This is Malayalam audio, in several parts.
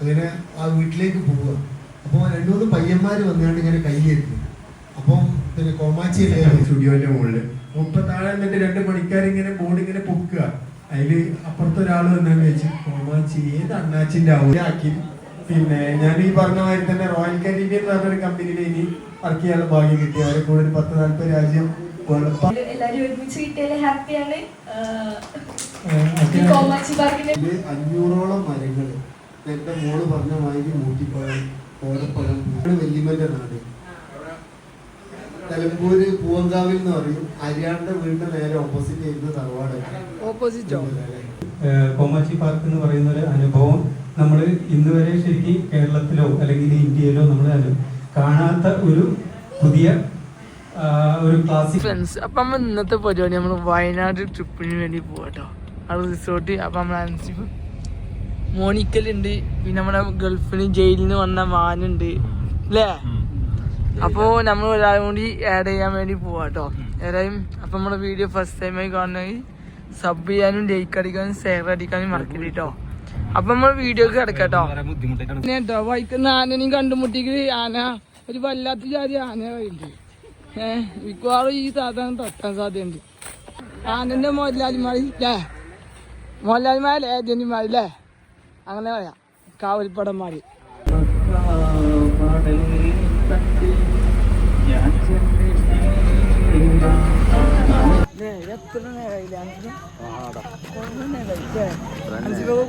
അങ്ങനെ ആ വീട്ടിലേക്ക് പോവുക. അപ്പോൾ രണ്ടു മൂന്ന് പയ്യന്മാർ വന്നുകൊണ്ട് ഇങ്ങനെ കൈയെത്തി അപ്പം പിന്നെ കോമാച്ചി സ്റ്റുഡിയോന്റെ മുകളിൽ മുപ്പ താഴെ എന്നിട്ട് രണ്ട് മണിക്കാർ ഇങ്ങനെ ബോർഡ് ഇങ്ങനെ പൊക്കുക. അതിൽ അപ്പുറത്തെ ഒരാൾ വന്നു വെച്ച് കോമാച്ചി ഏത് അണ്ണാച്ചിന്റെ ആക്കി? പിന്നെ ഞാൻ ഈ പറഞ്ഞ മാതിരി തന്നെ റോയൽ കരീബിയൻ എന്ന് പറഞ്ഞൊരു കമ്പനിയിൽ ഇനി വർക്ക് ചെയ്യാനുള്ള ഭാഗ്യം കിട്ടി. അവരെ കൂടെ ഒരു പത്ത് നാല്പത് രാജ്യം ഒരുമിച്ച് കിട്ടിയാൽ ഹാപ്പിയാണ് കോമാച്ചി അഞ്ഞൂറോളം മരങ്ങൾ എന്റെ മോൾ പറഞ്ഞ മാതിരി മൂട്ടിപ്പഴം ഓടപ്പഴം വെല്ലിമന്റെ വല്യമ്മന്റെ നാട്. നിലമ്പൂര് പൂവങ്കാവിൽ എന്ന് പറയും. അരിയാണ്ട വീടിന്റെ നേരെ ഓപ്പോസിറ്റ് ചെയ്യുന്ന തറവാട്. ഓപ്പോസിറ്റ് കോമാച്ചി പാർക്ക് എന്ന് പറയുന്ന ഒരു അനുഭവം നമ്മൾ ഇന്ന് വരെ ശരിക്കും കേരളത്തിലോ അല്ലെങ്കിൽ ഇന്ത്യയിലോ നമ്മൾ കാണാത്ത ഒരു പുതിയ ഒരു ക്ലാസിക് ഫ്രണ്ട്സ് അപ്പം നമ്മൾ ഇന്നത്തെ പരിപാടി നമ്മൾ വയനാട് ട്രിപ്പിന് വേണ്ടി പോവാട്ടോ. ആ റിസോർട്ട് അപ്പം നമ്മൾ അൻസിഫ് മോണിക്കലുണ്ട് പിന്നെ നമ്മുടെ ഗൾഫിന് ജയിലിൽ നിന്ന് വന്ന മാനുണ്ട് അല്ലേ അപ്പോ നമ്മൾ ഒരാളും കൂടി ആഡ് ചെയ്യാൻ വേണ്ടി പോവാ കേട്ടോ ഏതായാലും അപ്പൊ നമ്മുടെ വീഡിയോ ഫസ്റ്റ് ടൈമായി കാണണമെങ്കിൽ സബ് ചെയ്യാനും ലൈക്ക് അടിക്കാനും ഷെയർ അടിക്കാനും മറക്കില്ല കേട്ടോ അപ്പൊ നമ്മൾ വീഡിയോക്ക് കിടക്കാട്ടോ കേട്ടോ വൈക്കുന്ന ആനനെയും കണ്ടുമുട്ടിക്ക് ആന. ഒരു വല്ലാത്ത ജാതി ആന കഴിഞ്ഞു ഏഹ് മിക്കവാറും ഈ സാധനം തട്ടാൻ സാധ്യതയുണ്ട്. ആനന്റെ മോഹൻലാലിമാരി അല്ലേ മോഹൻലാലിമാരല്ലേ ഏജന്റിമാരല്ലേ അങ്ങനെ പറയാം. കാവൽപ്പടം മാറി എത്ര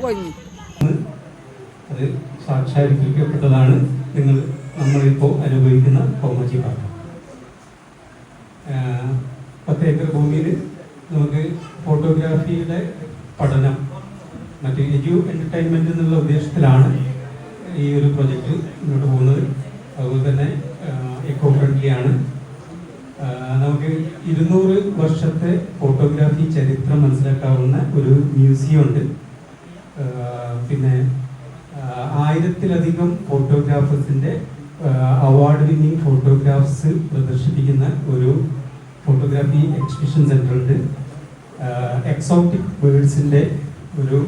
കൊഞ്ഞി അത് സാക്ഷാത്കരിക്കപ്പെട്ടതാണ് നിങ്ങൾ നമ്മളിപ്പോൾ അനുഭവിക്കുന്ന കോമജി പാർക്ക് ഏഹ് പത്ത് ഏക്കർ ഭൂമിയിൽ നമുക്ക് ഫോട്ടോഗ്രാഫിയുടെ പഠനം മറ്റ് എജു എന്റർടൈൻമെന്റ് എന്നുള്ള ഉദ്ദേശത്തിലാണ് ഈ ഒരു പ്രൊജക്റ്റ് മുന്നോട്ട് പോകുന്നത്. അതുപോലെ തന്നെ എക്കോ ഫ്രണ്ട്ലി ആണ്. നമുക്ക് ഇരുന്നൂറ് വർഷത്തെ ഫോട്ടോഗ്രാഫി ചരിത്രം മനസ്സിലാക്കാവുന്ന ഒരു മ്യൂസിയം ഉണ്ട്. പിന്നെ ആയിരത്തിലധികം ഫോട്ടോഗ്രാഫേഴ്സിന്റെ അവാർഡ് വിന്നിങ് ഫോട്ടോഗ്രാഫ്സ് പ്രദർശിപ്പിക്കുന്ന ഒരു ഫോട്ടോഗ്രാഫി എക്സിബിഷൻ സെന്റർ ഉണ്ട്. എക്സോട്ടിക് ബേഡ്സിന്റെ ഒരു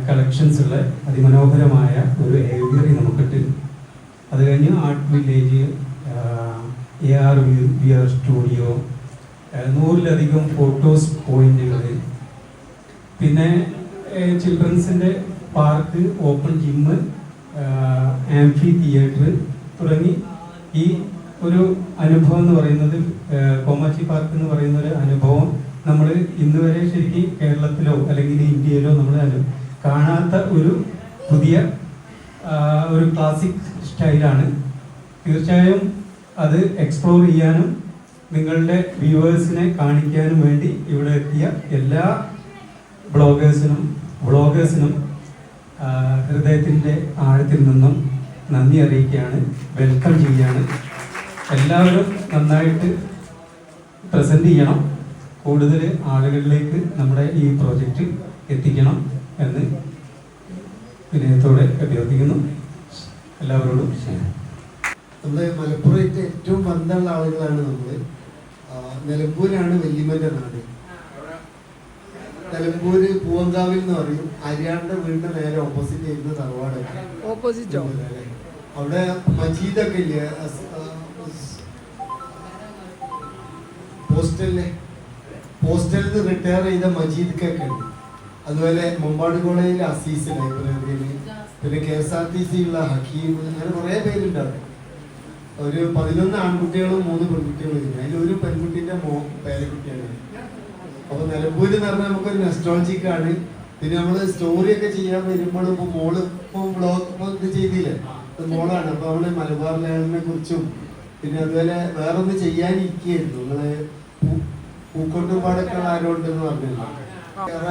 കളക്ഷൻസ് ഉള്ള അതിമനോഹരമായ ഒരു ഏവിയറി നമുക്കുണ്ട് അത് കഴിഞ്ഞ് art village A R V R studio നൂറിലധികം ഫോട്ടോസ് പോയിന്റുകൾ പിന്നെ ചിൽഡ്രൻസിന്റെ park open gym amphitheatre തുടങ്ങി ഈ ഒരു അനുഭവം എന്ന് പറയുന്നത് കോമാച്ചി പാർക്ക് എന്ന് പറയുന്ന ഒരു അനുഭവം നമ്മൾ ഇന്ന് വരെ ശരിക്കും കേരളത്തിലോ അല്ലെങ്കിൽ ഇന്ത്യയിലോ നമ്മൾ കാണാത്ത ഒരു പുതിയ ഒരു ക്ലാസിക് സ്റ്റൈലാണ് തീർച്ചയായും അത് എക്സ്പ്ലോർ ചെയ്യാനും നിങ്ങളുടെ വ്യൂവേഴ്സിനെ കാണിക്കാനും വേണ്ടി ഇവിടെ എത്തിയ എല്ലാ ബ്ലോഗേഴ്സിനും വ്ളോഗേഴ്സിനും ഹൃദയത്തിന്റെ ആഴത്തിൽ നിന്നും നന്ദി അറിയിക്കുകയാണ് വെൽക്കം ചെയ്യുകയാണ്. എല്ലാവരും നന്നായിട്ട് പ്രസന്റ് ചെയ്യണം. കൂടുതൽ ആളുകളിലേക്ക് നമ്മുടെ ഈ പ്രോജക്റ്റ് എത്തിക്കണം. എന്ന് വിനയത്തോടെ അഭ്യർത്ഥിക്കുന്നു. എല്ലാവരോടും നമ്മുടെ മലപ്പുറത്തെ ഏറ്റവും ബന്ധമുള്ള ആളുകളാണ് നമ്മൾ നിലമ്പൂരാണ് വെല്ലിമന്റെ നാട്. നിലമ്പൂര് പൂവങ്കാവിൽ എന്ന് പറയും. അരിയാണ്ട വീടിന്റെ നേരെ ഓപ്പോസിറ്റ് ചെയ്യുന്ന തറവാട്. ഓപ്പോസിറ്റോ അവിടെ മജീദൊക്കെ ഇല്ലേ? പോസ്റ്റലിലെ പോസ്റ്റലിൽ നിന്ന് റിട്ടയർ ചെയ്ത മജീദ് ഒക്കെ ഉണ്ട്. അതുപോലെ മുമ്പാട് കോളേജിലെ അസീസ് ലൈബ്രറിയിൽ പിന്നെ കെ എസ് ആർ ടി സിയിലുള്ള ഹക്കീം അങ്ങനെ കുറേ പേരുണ്ട് അവിടെ ഒരു പതിനൊന്ന് ആൺകുട്ടികളും മൂന്ന് പെൺകുട്ടികളും ഇല്ല അതിൽ ഒരു പെൺകുട്ടിന്റെ മോ പേരക്കുട്ടിയാണ്. അപ്പൊ നിലമ്പൂര് എന്ന് പറഞ്ഞാൽ നമുക്കൊരു നെസ്ട്രോളജിക്കാണ് പിന്നെ നമ്മൾ സ്റ്റോറിയൊക്കെ ചെയ്യാൻ വരുമ്പോൾ ഇപ്പൊ മോൾ ഇപ്പൊ ബ്ലോഗ് ചെയ്തില്ലേ? മോളാണ്. അപ്പൊ അവൾ മലബാർ ലേണിനെ കുറിച്ചും പിന്നെ അതുപോലെ വേറൊന്ന് ചെയ്യാനിരിക്കുകയായിരുന്നു. പൂ- പൂക്കോട്ടുപാടൊക്കെ ആരോണ്ടെന്ന് പറഞ്ഞല്ലോ.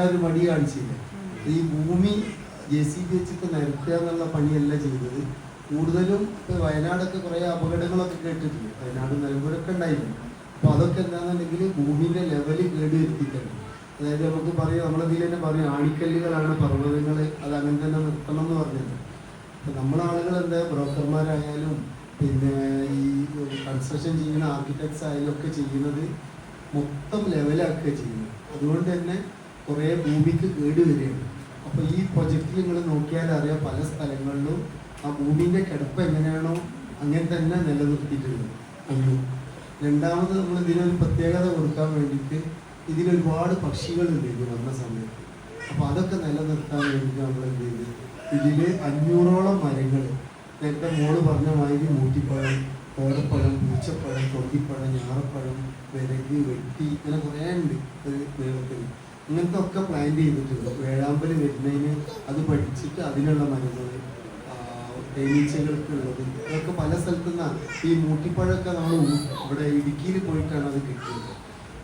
ഒരു മടി കാണിച്ചില്ല. ഈ ഭൂമി ജെ സി ബി വെച്ചിട്ട് നിരത്തുക എന്നുള്ള പണിയല്ല ചെയ്തത്. കൂടുതലും ഇപ്പൊ വയനാടൊക്കെ കുറെ അപകടങ്ങളൊക്കെ കേട്ടിട്ടില്ല വയനാട് നിലമ്പൂരൊക്കെ ഉണ്ടായിരുന്നു. അപ്പൊ അതൊക്കെ എന്താണെന്നുണ്ടെങ്കിൽ ഭൂമിന്റെ ലെവൽ കേടുവരുത്തിയിട്ടുണ്ട് അതായത് നമുക്ക് പറയാം നമ്മളതിൽ തന്നെ പറയും ആണിക്കല്ലുകളാണ് പർവതങ്ങൾ അത് അങ്ങനെ തന്നെ നിർത്തണം എന്ന് പറഞ്ഞത്. അപ്പൊ നമ്മളെ ആളുകൾ എന്താ ബ്രോക്കർമാരായാലും പിന്നെ ഈ കൺസ്ട്രക്ഷൻ ചെയ്യുന്ന ആർക്കിടെക്ട്സ് ആയാലും ഒക്കെ ചെയ്യുന്നത് മൊത്തം ലെവലാക്കുക ചെയ്യുന്നത്. അതുകൊണ്ട് തന്നെ കുറേ ഭൂമിക്ക് കേട് വരികയാണ്. അപ്പോൾ ഈ പ്രൊജക്റ്റിൽ നിങ്ങൾ നോക്കിയാൽ അറിയാം പല സ്ഥലങ്ങളിലും ആ ഭൂമിന്റെ കിടപ്പ് എങ്ങനെയാണോ അങ്ങനെ തന്നെ നിലനിർത്തിയിട്ടുണ്ട്. ഒന്ന് രണ്ടാമത് നമ്മൾ ഇതിനൊരു പ്രത്യേകത കൊടുക്കാൻ വേണ്ടിയിട്ട് ഇതിലൊരുപാട് പക്ഷികളുണ്ട് ഇത് വന്ന സമയത്ത്. അപ്പോൾ അതൊക്കെ നിലനിർത്താൻ വേണ്ടിയിട്ട് നമ്മൾ എന്ത് ചെയ്ത്? ഇതിൽ അഞ്ഞൂറോളം മരങ്ങൾ. നേരത്തെ മോൾ പറഞ്ഞ മാതിരി മൂട്ടിപ്പഴം ഓടപ്പഴം പൂച്ചപ്പഴം തൊണ്ടിപ്പഴം ഞാറപ്പഴം വിരക് വെട്ടി ഇങ്ങനെ കുറേ ഉണ്ട് ഒരു നീളത്തിൽ ഇങ്ങനത്തെ ഒക്കെ പ്ലാൻ ചെയ്തിട്ടുണ്ട്. വേഴാമ്പൽ വരുന്നതിന് അത് പഠിച്ചിട്ട് അതിനുള്ള മരുന്നുകൾ തേനീച്ചകൾക്ക് ഉള്ളത് ഇതൊക്കെ പല സ്ഥലത്തു നിന്നാണ്. ഈ മൂട്ടിപ്പഴമൊക്കെ നമ്മൾ ഇവിടെ ഇടുക്കിയിൽ പോയിട്ടാണ് അത് കിട്ടിയത്.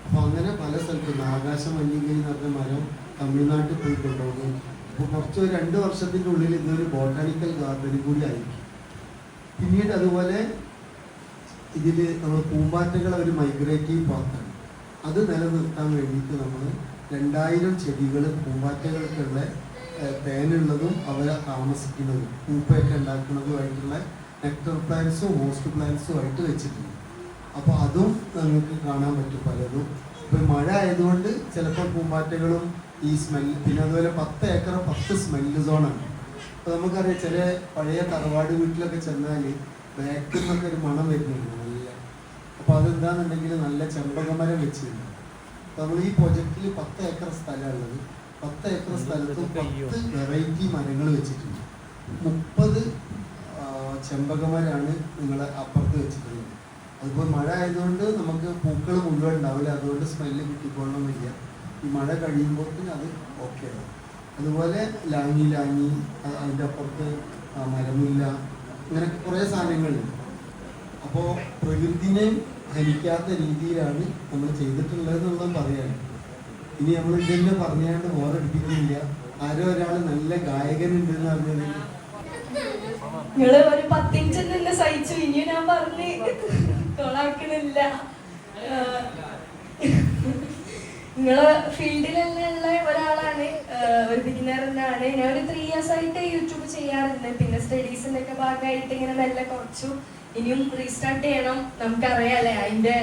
അപ്പോൾ അങ്ങനെ പല സ്ഥലത്തു നിന്ന് ആകാശമല്ലികை എന്ന് പറഞ്ഞ മരം തമിഴ്നാട്ടിൽ പോയി കൊണ്ടുപോകും അപ്പോൾ കുറച്ച് രണ്ട് വർഷത്തിന്റെ ഉള്ളിൽ ഇതൊരു ബോട്ടാണിക്കൽ ഗാർഡനും കൂടി ആയിരിക്കും പിന്നീട് അതുപോലെ ഇതിൽ നമ്മൾ പൂമ്പാറ്റകളെ ഒരു മൈഗ്രേറ്റീവ് പാത്താണ് അത് നിലനിർത്താൻ വേണ്ടിയിട്ട് നമ്മൾ രണ്ടായിരം ചെടികൾ പൂമ്പാറ്റകൾക്കുള്ള തേനുള്ളതും അവരെ താമസിക്കുന്നതും പൂപ്പയൊക്കെ ഉണ്ടാക്കുന്നതുമായിട്ടുള്ള നെക്ടർ പ്ലാന്റ്സും ഹോസ്റ്റ് പ്ലാന്റ്സും ആയിട്ട് വെച്ചിട്ടുണ്ട്. അപ്പോൾ അതും നിങ്ങൾക്ക് കാണാൻ പറ്റും പലതും. ഇപ്പോൾ മഴ ആയതുകൊണ്ട് ചിലപ്പോൾ പൂമ്പാറ്റകളും ഈ സ്മെൽ പിന്നെ അതുപോലെ പത്ത് ഏക്കർ പത്ത് സ്മെല്ല് സോണാണ് അപ്പോൾ നമുക്കറിയാം ചില പഴയ തറവാട് വീട്ടിലൊക്കെ ചെന്നാൽ ബാക്കിൽ നിന്നൊക്കെ ഒരു മണം വരുന്നുണ്ട് നല്ല. അപ്പോൾ അതെന്താണെന്നുണ്ടെങ്കിൽ നല്ല ചെമ്പകമരം വെച്ചിട്ടുണ്ട്. നമ്മൾ ഈ പ്രൊജക്റ്റിൽ പത്ത് ഏക്കർ സ്ഥലമുള്ളത്. പത്ത് ഏക്കർ സ്ഥലത്ത് പത്ത് വെറൈറ്റി മരങ്ങൾ വെച്ചിട്ടുണ്ട്. മുപ്പത് ചെമ്പകമരാണ് നിങ്ങളെ അപ്പുറത്ത് വെച്ചിട്ടുള്ളത്. അതിപ്പോൾ മഴ ആയതുകൊണ്ട് നമുക്ക് പൂക്കൾ മുഴുവൻ ഉണ്ടാവില്ല. അതുകൊണ്ട് സ്മെല്ല് കിട്ടിക്കൊള്ളണമെന്നില്ല ഈ മഴ കഴിയുമ്പോൾ അത് ഓക്കെ ആവും അതുപോലെ ലാങ്ങി ലാങ്ങി അതിന്റെ അപ്പുറത്ത് മരമില്ല. അങ്ങനെ ഇങ്ങനെ കുറേ സാധനങ്ങളുണ്ട്. അപ്പോൾ പ്രകൃതിനെയും ഹനിക്കാത്ത രീതിയിലാണ് നമ്മൾ ചെയ്തിട്ടുള്ളത് പറയാൻ. ഇനി നമ്മൾ ഇതന്നെ പറഞ്ഞാണ്ട് ബോറടിപ്പിക്കില്ല ആരോ ഒരാൾ നല്ല ഗായകൻ എന്ന് പറഞ്ഞത് നിങ്ങൾ ഒരു പത്തിഞ്ച് സഹിച്ചു. ഞാൻ നിങ്ങൾ ഫീൽഡിൽ ഒരാളാണ്. ഒരു ബിഗിനർ എന്നാണ് ഞാൻ ഒരു ത്രീ ഇയേഴ്സ് ആയിട്ട് യൂട്യൂബ് ചെയ്യാറുണ്ട്. പിന്നെ സ്റ്റഡീസിന്റെ ഒക്കെ ഭാഗമായിട്ട് ഇങ്ങനെ നല്ല കുറച്ചു. ഇനിയും റീസ്റ്റാർട്ട് ചെയ്യണം. നമുക്കറിയാലേ അതിന്റെ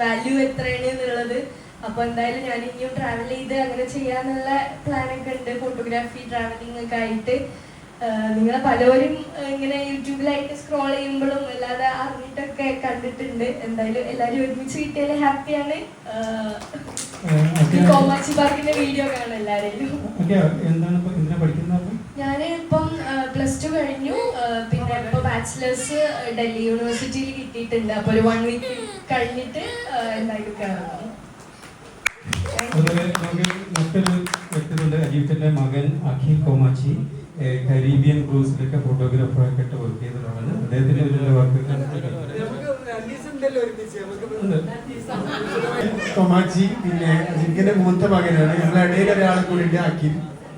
വാല്യൂ എത്രയാണ് എന്നുള്ളത്. അപ്പൊ എന്തായാലും ഞാൻ ഇനിയും ട്രാവൽ ചെയ്ത് അങ്ങനെ ചെയ്യാന്നുള്ള പ്ലാനൊക്കെ ഉണ്ട്. ഫോട്ടോഗ്രാഫി ട്രാവലിംഗ് ഒക്കെ ആയിട്ട്. നിങ്ങളെ ആഹ് ഇങ്ങനെ യൂട്യൂബിലായിട്ട് സ്ക്രോൾ ചെയ്യുമ്പോഴും അല്ലാതെ അറിഞ്ഞിട്ടൊക്കെ കണ്ടിട്ടുണ്ട്. എന്തായാലും എല്ലാരും ഒരുമിച്ച് കിട്ടിയാലും ഹാപ്പിയാണ് കോമാച്ചി പാർക്കിന്റെ വീഡിയോ കാണും എല്ലാരെയും എന്താണ് പഠിക്കുന്നത് ഞാൻ ഇപ്പം പ്ലസ് ടു കഴിഞ്ഞു. പിന്നെ ഇപ്പൊ ബാച്ചിലേഴ്സ് ഡൽഹി യൂണിവേഴ്സിറ്റിയിൽ കിട്ടിയിട്ടുണ്ട്. അപ്പൊ ഒരു വൺ വീക്ക് കഴിഞ്ഞിട്ട് എന്തായാലും കയറണം അതുപോലെ നമുക്ക് മറ്റൊരു മകൻ അഖിൽ കോമാച്ചി. കരീബിയൻ ക്രൂസിലൊക്കെ ഫോട്ടോഗ്രാഫറായിട്ട് വർക്ക് ചെയ്തിട്ടുള്ളത് അദ്ദേഹത്തിന്റെ ഒരു വർക്ക് കൊമാച്ചി പിന്നെ ജിങ്കിന്റെ മൂത്ത മകനാണ്. ഞങ്ങളുടെ ഇടയിൽ ഒരാളെ കൂടി അഖിൽ.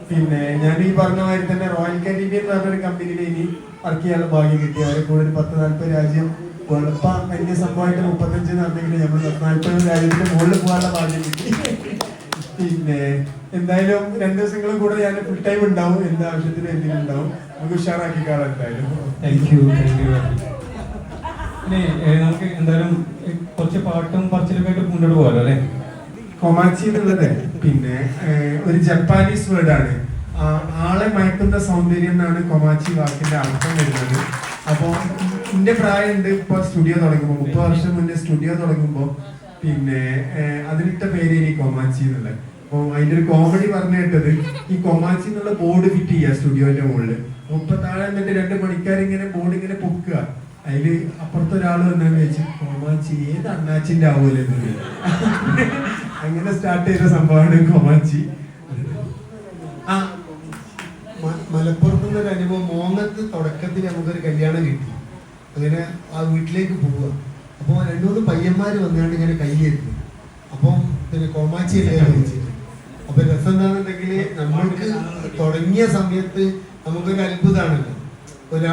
പിന്നെ ഞാൻ ഈ പറഞ്ഞ മാതിരി തന്നെ റോയൽ കരീബിയൻ എന്ന് പറഞ്ഞൊരു കമ്പനിയിൽ ഇനി വർക്ക് ചെയ്യാനുള്ള ഭാഗ്യം കിട്ടി. അവരെ കൂടെ ഒരു പത്ത് നാല്പത് രാജ്യം വെളുപ്പ വലിയ സംഭവമായിട്ട് മുപ്പത്തഞ്ച് നടന്നെങ്കിൽ നമ്മൾ നാല്പത് രാജ്യത്തിന്റെ മുകളിൽ പോകാനുള്ള ഭാഗ്യം കിട്ടി. പിന്നെ എന്തായാലും രണ്ട് ദിവസങ്ങളും കൂടെ ഞാൻ ഫുൾ ടൈം ഉണ്ടാവും. എന്ത് ആവശ്യത്തിന് എന്തിനും ഉണ്ടാവും. നമുക്ക് ഉഷാറാക്കി കാണാം എന്തായാലും താങ്ക് യു താങ്ക് യു നമുക്ക് എന്തായാലും കുറച്ച് പാട്ടും പറച്ചിലൊക്കെ ആയിട്ട് മുന്നോട്ട് പോകാലോ അല്ലേ? കൊമാച്ചി എന്നുള്ളത് പിന്നെ ഒരു ജപ്പാനീസ് വേർഡാണ്. ആളെ മയക്കുന്ന സൗന്ദര്യം എന്നാണ് കൊമാച്ചി വാക്കിന്റെ അർത്ഥം വരുന്നത്. അപ്പോൾ പ്രായം ഉണ്ട് ഇപ്പൊ സ്റ്റുഡിയോ തുടങ്ങുമ്പോൾ മുപ്പത് വർഷം മുന്നേ സ്റ്റുഡിയോ തുടങ്ങുമ്പോൾ പിന്നെ അതിലിട്ട പേര് ഈ കൊമാച്ചി എന്നുള്ളത്. അപ്പോൾ അതിന്റെ ഒരു കോമഡി പറഞ്ഞു കേട്ടത് ഈ കൊമാച്ചി എന്നുള്ള ബോർഡ് ഫിറ്റ് ചെയ്യുക സ്റ്റുഡിയോന്റെ മുകളിൽ മുപ്പത് താഴെ എന്നിട്ട് രണ്ട് ഇങ്ങനെ ബോർഡ് ഇങ്ങനെ പൊക്കുക. അതിൽ അപ്പുറത്തെ ഒരാൾ വന്നു വെച്ച് കൊമാച്ചി ഏത് അണ്ണാച്ചിന്റെ ആവൂലേ അങ്ങനെ സ്റ്റാർട്ട് ചെയ്ത സംഭവമാണ് കൊമാച്ചി ആ മലപ്പുറത്ത് നിന്നൊരു അനുഭവം. മോങ്ങത്ത് തുടക്കത്തിൽ നമുക്കൊരു കല്യാണം കിട്ടി. അങ്ങനെ ആ വീട്ടിലേക്ക് പോവുക. അപ്പോൾ രണ്ടു മൂന്ന് പയ്യന്മാർ വന്നുകൊണ്ട് ഇങ്ങനെ കയ്യേരുന്നു അപ്പം പിന്നെ കോമാച്ചി അല്ലേ വിളിച്ചിട്ട്. അപ്പൊ രസം എന്താണെന്നുണ്ടെങ്കിൽ നമ്മൾക്ക് തുടങ്ങിയ സമയത്ത് നമുക്കൊരു അത്ഭുതമാണല്ലോ ഒരു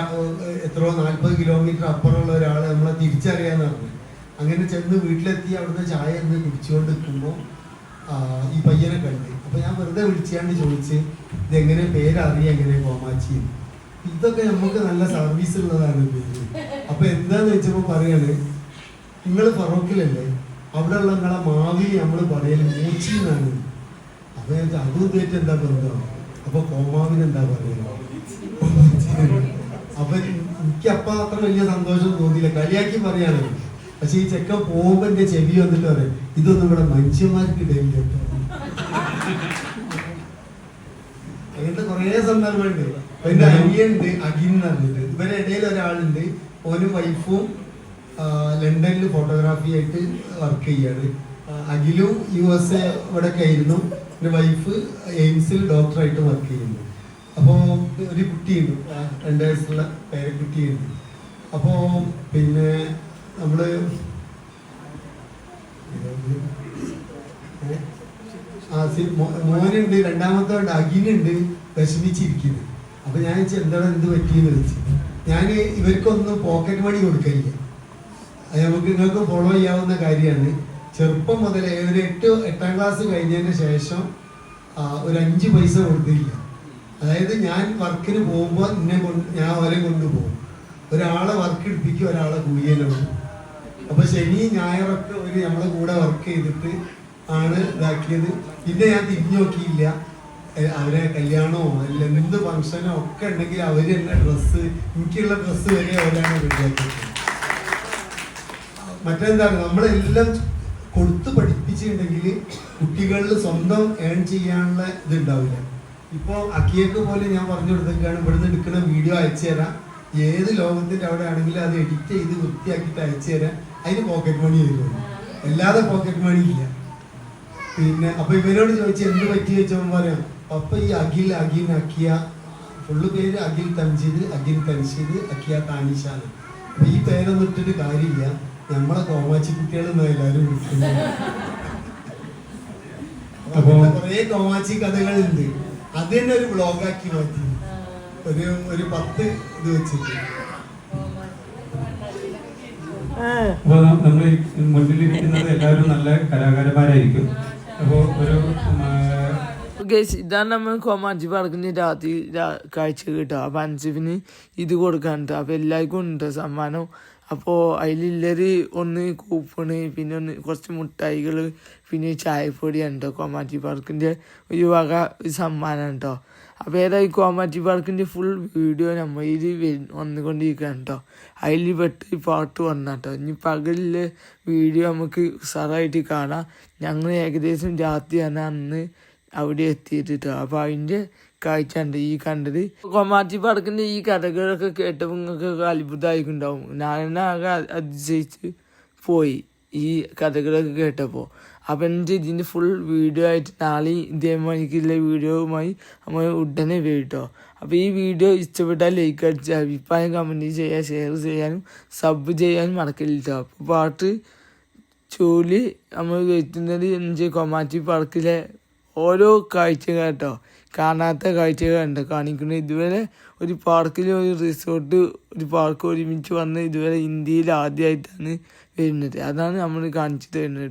എത്രയോ നാൽപ്പത് കിലോമീറ്റർ അപ്പുറമുള്ള ഒരാൾ നമ്മളെ തിരിച്ചറിയാന്ന് പറഞ്ഞു. അങ്ങനെ ചെന്ന് വീട്ടിലെത്തി അവിടുന്ന് ചായ എന്ന് കുടിച്ചുകൊണ്ട് നിൽക്കുമ്പോൾ ഈ പയ്യനെ കണ്ട്. അപ്പൊ ഞാൻ വെറുതെ വിളിച്ചാണ്ട് ചോദിച്ച് ഇതെങ്ങനെ പേരറിയാം എങ്ങനെ കോമാച്ചി? ഇതൊക്കെ നമുക്ക് നല്ല സർവീസ് ഉള്ളതാണ് പേര്. അപ്പൊ എന്താന്ന് വെച്ചപ്പോ പറയാണ് നിങ്ങൾ ഫറോക്കിലല്ലേ? അവിടെ ഉള്ള നിങ്ങളെ മാവി നമ്മൾ പറയൽ മൂച്ചി എന്നാണ് അപ്പൊ ഞാൻ അതും ഇതായിട്ട് എന്താ ബന്ധം? അപ്പൊ കോമാവിനെന്താ പറയുക അപ്പൊ എനിക്ക് അപ്പ അത്ര വലിയ സന്തോഷം തോന്നിയില്ല. കളിയാക്കി പറയാണ്. പക്ഷെ ഈ ചെക്കൻ പോകുമ്പോ എന്റെ ചെവി വന്നിട്ട് പറയും ഇതൊന്നും ഇവിടെ മനുഷ്യന്മാർക്ക് ഇടയില്ല കേട്ടോ." അങ്ങനത്തെ കുറേ സന്ദർഭമുണ്ട് എന്റെ അനിയുണ്ട് അഖിൻ പറഞ്ഞിട്ട്. ഇവരുടെ ഇടയിൽ ഒരാളുണ്ട്. ഓനും വൈഫും ലണ്ടനിൽ ഫോട്ടോഗ്രാഫി ആയിട്ട് വർക്ക് ചെയ്യാണ്. അഖിലും യു എസ് എ ഇവിടെ ഒക്കെ ആയിരുന്നു. എന്റെ വൈഫ് എയിംസിൽ ഡോക്ടറായിട്ട് വർക്ക് ചെയ്യുന്നു. അപ്പോൾ ഒരു കുട്ടിയുണ്ട്. രണ്ടു രണ്ട് വയസ്സുള്ള പേരക്കുട്ടിയുണ്ട്. അപ്പോൾ പിന്നെ നമ്മൾ മോനുണ്ട് രണ്ടാമത്തെ ഉണ്ട് അഖിനുണ്ട് വിഷമിച്ചിരിക്കുന്നത് അപ്പൊ ഞാൻ എന്താണ് എന്ത് പറ്റിയെന്ന് വെച്ച് ഞാൻ ഇവർക്കൊന്നും പോക്കറ്റ് മണി കൊടുക്കില്ല നമുക്ക് നിങ്ങൾക്ക് ഫോളോ ചെയ്യാവുന്ന കാര്യമാണ്. ചെറുപ്പം മുതൽ ഒരു എട്ട് എട്ടാം ക്ലാസ് കഴിഞ്ഞതിന് ശേഷം ഒരു അഞ്ച് പൈസ കൊടുത്തില്ല. അതായത് ഞാൻ വർക്കിന് പോകുമ്പോൾ എന്നെ കൊണ്ട് ഞാൻ അവരെ കൊണ്ടുപോകും. ഒരാളെ വർക്ക് എടുപ്പിക്കും ഒരാളെ കൂലിയലുള്ളൂ അപ്പൊ ശനി ഞായറൊക്കെ ഒരു നമ്മളെ കൂടെ വർക്ക് ചെയ്തിട്ട് ആണ് ഇതാക്കിയത്. പിന്നെ ഞാൻ തിരിഞ്ഞു നോക്കിയില്ല. അവരെ കല്യാണമോ അല്ല എന്ത് ഫംഗ്ഷനോ ഒക്കെ ഉണ്ടെങ്കിൽ അവർ തന്നെ ഡ്രസ്സ് എനിക്കുള്ള ഡ്രസ്സ് വരെ അവരാണ് റെഡിയാക്കിയത് മറ്റെന്താണ് നമ്മളെല്ലാം കൊടുത്ത് പഠിപ്പിച്ചിട്ടുണ്ടെങ്കിൽ കുട്ടികളിൽ സ്വന്തം ഏൺ ചെയ്യാനുള്ള ഇതുണ്ടാവില്ല. ഇപ്പോൾ അക്കിയക്ക് പോലെ ഞാൻ പറഞ്ഞു കൊടുത്തേക്കാണ് ഇവിടുന്ന് എടുക്കുന്ന വീഡിയോ അയച്ചു തരാം ഏത് ലോകത്തിന്റെ അവിടെ ആണെങ്കിലും അത് എഡിറ്റ് ചെയ്ത് വൃത്തിയാക്കിയിട്ട് അയച്ചു തരാം അതിന് പോക്കറ്റ് മണി ആയിരുന്നു അല്ലാതെ പോക്കറ്റ് മണി ഇല്ല. പിന്നെ അപ്പൊ ഇവരോട് ചോദിച്ചു എന്ത് പറ്റി ചോദിച്ചവൻ പറയാം അപ്പൊ ഈ അഖിൽ അഖിൻ അക്കിയ ഫുള്ള് പേര് അഖിൽ തൻജീദ് അഖിൽ തൻഷീദ് അക്കിയ താനിഷാണ്. അപ്പൊ ഈ പേരൊന്നും ഇട്ടിട്ട് കാര്യമില്ല. നമ്മളെ കോമാച്ചി കുട്ടികളെന്നാ എല്ലാവരും വിളിക്കുന്നത്. അപ്പൊ അപ്പോ- കുറേ കോമാച്ചി കഥകളുണ്ട്. അത് തന്നെ ഒരു ബ്ലോഗാക്കി മാറ്റി. ഒരു ഒരു പത്ത് ഇത് വെച്ചിട്ട്. അപ്പോൾ നമ്മൾ മുന്നിലിരിക്കുന്നത് എല്ലാവരും നല്ല കലാകാരന്മാരായിരിക്കും. അപ്പോൾ ഒരു ഗേസ് ഇതാണ് നമ്മൾ കോമാഞ്ചി പാർക്കിന് രാത്രി കാഴ്ച കിട്ടുക അപ്പൊ അൻസിഫിന് ഇത് കൊടുക്കാനുണ്ട്. അപ്പൊ എല്ലാവർക്കും ഉണ്ട് സമ്മാനം. അപ്പോൾ അതിലുള്ളൊരു ഒന്ന് കൂപ്പണ് പിന്നെ ഒന്ന് കുറച്ച് മുട്ടായികൾ പിന്നെ ചായപ്പൊടിയാണ് കേട്ടോ കോമാഞ്ചി പാർക്കിന്റെ ഒരു വക സമ്മാനം കേട്ടോ. അപ്പോൾ ഏതായി കോമാറ്റി പാർക്കിന്റെ ഫുൾ വീഡിയോ നമ്മൾ ഇത് വന്നുകൊണ്ടിരിക്കുകയാണ് കേട്ടോ അതിൽ പെട്ട് ഈ പാട്ട് വന്ന കേട്ടോ ഇനി പകലിൽ വീഡിയോ നമുക്ക് ഉസാറായിട്ട് കാണാം. ഞങ്ങൾ ഏകദേശം രാത്രിയാണ് അന്ന് അവിടെ എത്തിയിട്ടിട്ടോ അപ്പം അതിന്റെ കാഴ്ച ഉണ്ട് ഈ കണ്ടത് കൊമാറ്റി പാർക്കിന്റെ ഈ കഥകളൊക്കെ കേട്ടപ്പോൾ നിങ്ങൾക്ക് അത്ഭുതമായിട്ടുണ്ടാവും ഞാൻ ആകെ അതിശയിച്ച് പോയി ഈ കഥകളൊക്കെ കേട്ടപ്പോൾ അപ്പം എന്റെ ഇതിന്റെ ഫുൾ വീഡിയോ ആയിട്ട് നാളെ ഇതേമാതിരിക്കുള്ള വീഡിയോവുമായി നമ്മൾ ഉടനെ വരും കേട്ടോ അപ്പോൾ ഈ വീഡിയോ ഇഷ്ടപ്പെട്ടാൽ ലൈക്ക് അടിച്ച് അഭിപ്രായം കമന്റ് ചെയ്യുക ഷെയർ ചെയ്യാനും സബ് ചെയ്യാനും മറക്കില്ല കേട്ടോ അപ്പോൾ പാട്ട് ചൂൽ നമ്മൾ കയറ്റുന്നത് എന്ന് വെച്ചാൽ കൊമാറ്റി പാർക്കിലെ ഓരോ കാഴ്ച കേട്ടോ കാണാത്ത കാഴ്ചകളുണ്ട് കാണിക്കുന്നത് ഇതുവരെ ഒരു പാർക്കിൽ ഒരു റിസോർട്ട് ഒരു പാർക്ക് ഒരുമിച്ച് വന്ന് ഇതുവരെ ഇന്ത്യയിൽ ആദ്യമായിട്ടാണ് വരുന്നത്. അതാണ് നമ്മൾ കാണിച്ചു തരുന്നത്